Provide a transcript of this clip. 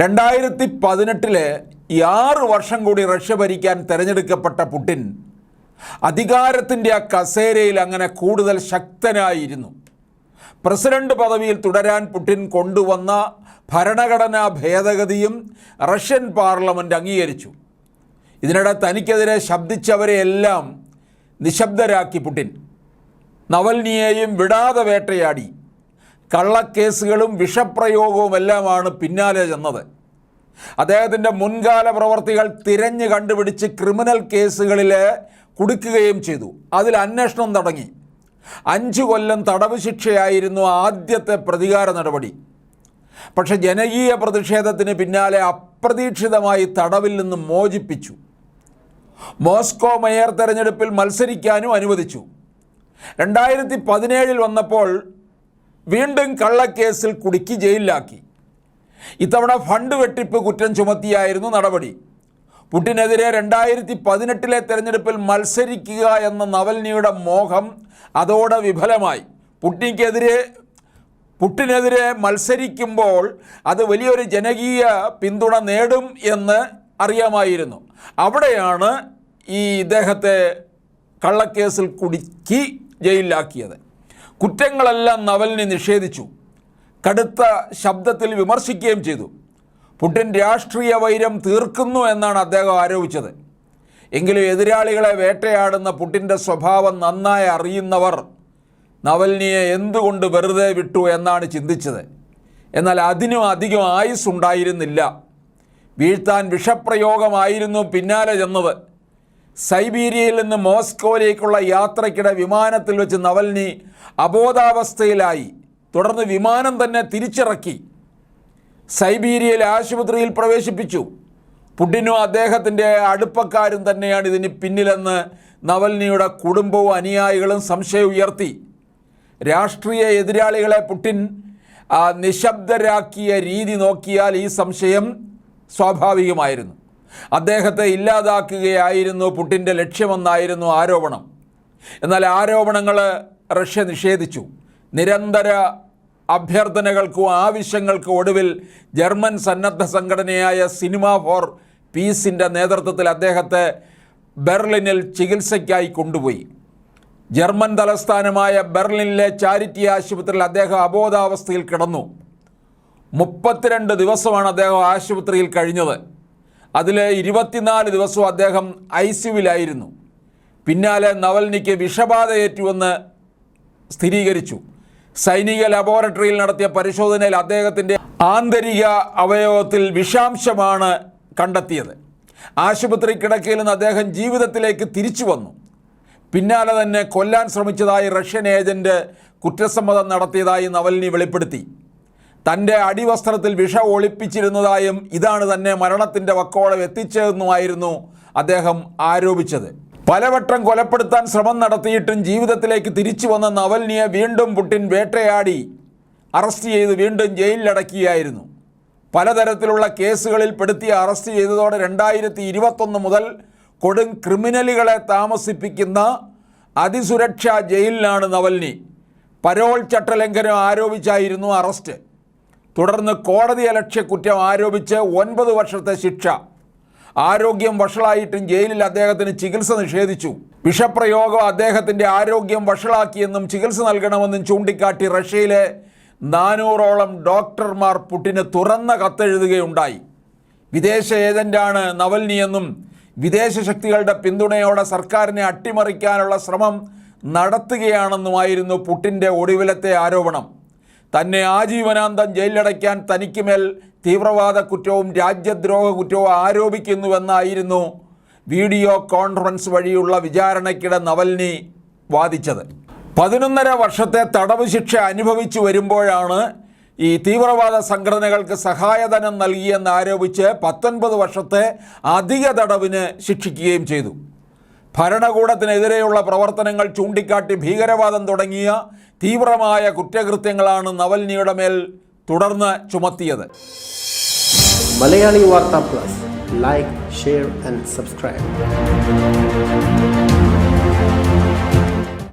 രണ്ടായിരത്തി പതിനെട്ടിൽ ഈ ആറ് വർഷം കൂടി റഷ്യ ഭരിക്കാൻ തിരഞ്ഞെടുക്കപ്പെട്ട പുടിൻ അധികാരത്തിന്റെ ആ കസേരയിൽ അങ്ങനെ കൂടുതൽ ശക്തനായിരുന്നു. പ്രസിഡന്റ് പദവിയിൽ തുടരാൻ പുടിൻ കൊണ്ടുവന്ന ഭരണഘടനാ ഭേദഗതിയും റഷ്യൻ പാർലമെന്റ് അംഗീകരിച്ചു. ഇതിനിടെ തനിക്കെതിരെ ശബ്ദിച്ചവരെയെല്ലാം നിശബ്ദരാക്കി പുടിൻ. നവൽനിയെയും വിടാതെ വേട്ടയാടി. കള്ളക്കേസുകളും വിഷപ്രയോഗവുമെല്ലാമാണ് പിന്നാലെ ചെന്നത്. അദ്ദേഹത്തിന്റെ മുൻകാല പ്രവർത്തികൾ തിരഞ്ഞു കണ്ടുപിടിച്ച് ക്രിമിനൽ കേസുകളിൽ കുടുക്കുകയും ചെയ്തു. അതിൽ അന്വേഷണം തുടങ്ങി. അഞ്ച് കൊല്ലം തടവ് ശിക്ഷയായിരുന്നു ആദ്യത്തെ പ്രതികാര നടപടി. പക്ഷെ ജനകീയ പ്രതിഷേധത്തിന് പിന്നാലെ അപ്രതീക്ഷിതമായി തടവിൽ നിന്ന് മോചിപ്പിച്ചു. മോസ്കോ മേയർ തെരഞ്ഞെടുപ്പിൽ മത്സരിക്കാനും അനുവദിച്ചു. രണ്ടായിരത്തി പതിനേഴിൽ വന്നപ്പോൾ വീണ്ടും കള്ളക്കേസിൽ കുടുക്കി ജയിലിലാക്കി. ഇത്തവണ ഫണ്ട് വെട്ടിപ്പ് കുറ്റം ചുമത്തിയായിരുന്നു നടപടി. പുട്ടിനെതിരെ രണ്ടായിരത്തി പതിനെട്ടിലെ തെരഞ്ഞെടുപ്പിൽ മത്സരിക്കുക എന്ന നവൽനിയുടെ മോഹം അതോടെ വിഫലമായി. പുട്ടിനെതിരെ പുട്ടിനെതിരെ മത്സരിക്കുമ്പോൾ അത് വലിയൊരു ജനകീയ പിന്തുണ നേടും എന്ന് അറിയാമായിരുന്നു. അവിടെയാണ് ഈ ഇദ്ദേഹത്തെ കള്ളക്കേസിൽ കുടുക്കി ജയിലിലാക്കിയത്. കുറ്റങ്ങളെല്ലാം നവലിനെ നിഷേധിച്ചു. കടുത്ത ശബ്ദത്തിൽ വിമർശിക്കുകയും ചെയ്തു. പുടിൻ രാഷ്ട്രീയ വൈരം തീർക്കുന്നു എന്നാണ് അദ്ദേഹം ആരോപിച്ചത്. എങ്കിലും എതിരാളികളെ വേട്ടയാടുന്ന പുടിന്റെ സ്വഭാവം നന്നായി അറിയുന്നവർ നവൽനിയെ എന്തുകൊണ്ട് വെറുതെ വിട്ടു എന്നാണ് ചിന്തിച്ചത്. എന്നാൽ അതിനും അധികം ആയുസ് ഉണ്ടായിരുന്നില്ല വീഴ്ത്താൻ വിഷപ്രയോഗമായിരുന്നു പിന്നാലെ ചെന്നത്. സൈബീരിയയിൽ നിന്ന് മോസ്കോയിലേക്കുള്ള യാത്രയ്ക്കിടെ വിമാനത്തിൽ വെച്ച് നവൽനി അബോധാവസ്ഥയിലായി. തുടർന്ന് വിമാനം തന്നെ തിരിച്ചിറക്കി. സൈബീരിയയിലെ ആശുപത്രിയിൽ പ്രവേശിപ്പിച്ചു. പുടിനും അദ്ദേഹത്തിന്റെ അടുപ്പക്കാരും തന്നെയാണ് ഇതിന് പിന്നിലെന്ന് നവൽനിയുടെ കുടുംബവും അനുയായികളും സംശയം ഉയർത്തി. രാഷ്ട്രീയ എതിരാളികളെ പുടിൻ നിശബ്ദരാക്കിയ രീതി നോക്കിയാൽ ഈ സംശയം സ്വാഭാവികമായിരുന്നു. അദ്ദേഹത്തെ ഇല്ലാതാക്കുകയായിരുന്നു പുടിന്റെ ലക്ഷ്യമെന്നായിരുന്നു ആരോപണം. എന്നാൽ ആരോപണങ്ങൾ റഷ്യ നിഷേധിച്ചു. നിരന്തര അഭ്യർത്ഥനകൾക്കും ആവശ്യങ്ങൾക്കും ഒടുവിൽ ജർമ്മൻ സന്നദ്ധ സംഘടനയായ സിനിമ ഫോർ പീസിന്റെ നേതൃത്വത്തിൽ അദ്ദേഹത്തെ ബെർലിനിൽ ചികിത്സയ്ക്കായി കൊണ്ടുപോയി. ജർമ്മൻ തലസ്ഥാനമായ ബെർലിനിലെ ചാരിറ്റി ആശുപത്രിയിൽ അദ്ദേഹം അബോധാവസ്ഥയിൽ കിടന്നു. മുപ്പത്തിരണ്ട് ദിവസമാണ് അദ്ദേഹം ആശുപത്രിയിൽ കഴിഞ്ഞത്. അതിൽ ഇരുപത്തിനാല് ദിവസവും അദ്ദേഹം ഐ സിയുവിലായിരുന്നു. പിന്നാലെ നവൽനിക്ക് വിഷബാധയേറ്റുവെന്ന് സ്ഥിരീകരിച്ചു. സൈനിക ലബോറട്ടറിയിൽ നടത്തിയ പരിശോധനയിൽ അദ്ദേഹത്തിന്റെ ആന്തരിക അവയവത്തിൽ വിഷാംശമാണ് കണ്ടെത്തിയത്. ആശുപത്രി കിടക്കയിൽ നിന്ന് അദ്ദേഹം ജീവിതത്തിലേക്ക് തിരിച്ചു വന്നു. പിന്നാലെ തന്നെ കൊല്ലാൻ ശ്രമിച്ചതായി റഷ്യൻ ഏജന്റ് കുറ്റസമ്മതം നടത്തിയതായി നവൽനി വെളിപ്പെടുത്തി. തന്റെ അടിവസ്ത്രത്തിൽ വിഷം ഒളിപ്പിച്ചിരുന്നതായും ഇതാണ് തന്നെ മരണത്തിന്റെ വക്കോളം എത്തിച്ചതെന്നുമായിരുന്നു അദ്ദേഹം ആരോപിച്ചത്. പലവട്ടം കൊലപ്പെടുത്താൻ ശ്രമം നടത്തിയിട്ടും ജീവിതത്തിലേക്ക് തിരിച്ചു വന്ന നവൽനിയെ വീണ്ടും പുട്ടിൻ വേട്ടയാടി അറസ്റ്റ് ചെയ്ത് വീണ്ടും ജയിലിലടക്കിയായിരുന്നു. പലതരത്തിലുള്ള കേസുകളിൽ പെടുത്തി അറസ്റ്റ് ചെയ്തതോടെ രണ്ടായിരത്തി ഇരുപത്തൊന്ന് മുതൽ കൊടും ക്രിമിനലുകളെ താമസിപ്പിക്കുന്ന അതിസുരക്ഷാ ജയിലിലാണ് നവൽനി പരോൾ ചട്ടലംഘനം ആരോപിച്ചായിരുന്നു അറസ്റ്റ്. തുടർന്ന് കോടതി അലക്ഷ്യ കുറ്റം ആരോപിച്ച് ഒൻപത് വർഷത്തെ ശിക്ഷ. ആരോഗ്യം വഷളായിട്ടും ജയിലിൽ അദ്ദേഹത്തിന് ചികിത്സ നിഷേധിച്ചു. വിഷപ്രയോഗം അദ്ദേഹത്തിന്റെ ആരോഗ്യം വഷളാക്കിയെന്നും ചികിത്സ നൽകണമെന്നും ചൂണ്ടിക്കാട്ടി റഷ്യയിലെ നാനൂറോളം ഡോക്ടർമാർ പുട്ടിന് തുറന്ന കത്തെഴുതുകയുണ്ടായി. വിദേശ ഏജന്റാണ് നവൽനിയെന്നും വിദേശ ശക്തികളുടെ പിന്തുണയോടെ സർക്കാരിനെ അട്ടിമറിക്കാനുള്ള ശ്രമം നടത്തുകയാണെന്നുമായിരുന്നു പുട്ടിന്റെ ഒടുവിലത്തെ ആരോപണം. തന്നെ ആജീവനാന്തം ജയിലിലടയ്ക്കാൻ തനിക്ക് മേൽ തീവ്രവാദ കുറ്റവും രാജ്യദ്രോഹ കുറ്റവും ആരോപിക്കുന്നുവെന്നായിരുന്നു വീഡിയോ കോൺഫറൻസ് വഴിയുള്ള വിചാരണയ്ക്കിടെ നവൽനി വാദിച്ചത്. പതിനൊന്നര വർഷത്തെ തടവ് ശിക്ഷ അനുഭവിച്ചു വരുമ്പോഴാണ് ഈ തീവ്രവാദ സംഘടനകൾക്ക് സഹായധനം നൽകിയെന്ന് ആരോപിച്ച് പത്തൊൻപത് വർഷത്തെ അധിക തടവിന് ശിക്ഷിക്കുകയും ചെയ്തു. ഭരണകൂടത്തിനെതിരെയുള്ള പ്രവർത്തനങ്ങൾ ചൂണ്ടിക്കാട്ടി ഭീകരവാദം തുടങ്ങിയ തീവ്രമായ കുറ്റകൃത്യങ്ങളാണ് നവൽനിയുടെ മേൽ തുടർന്ന് ചുമത്തിയത്. മലയാളി വാർത്താ plus. Like share and subscribe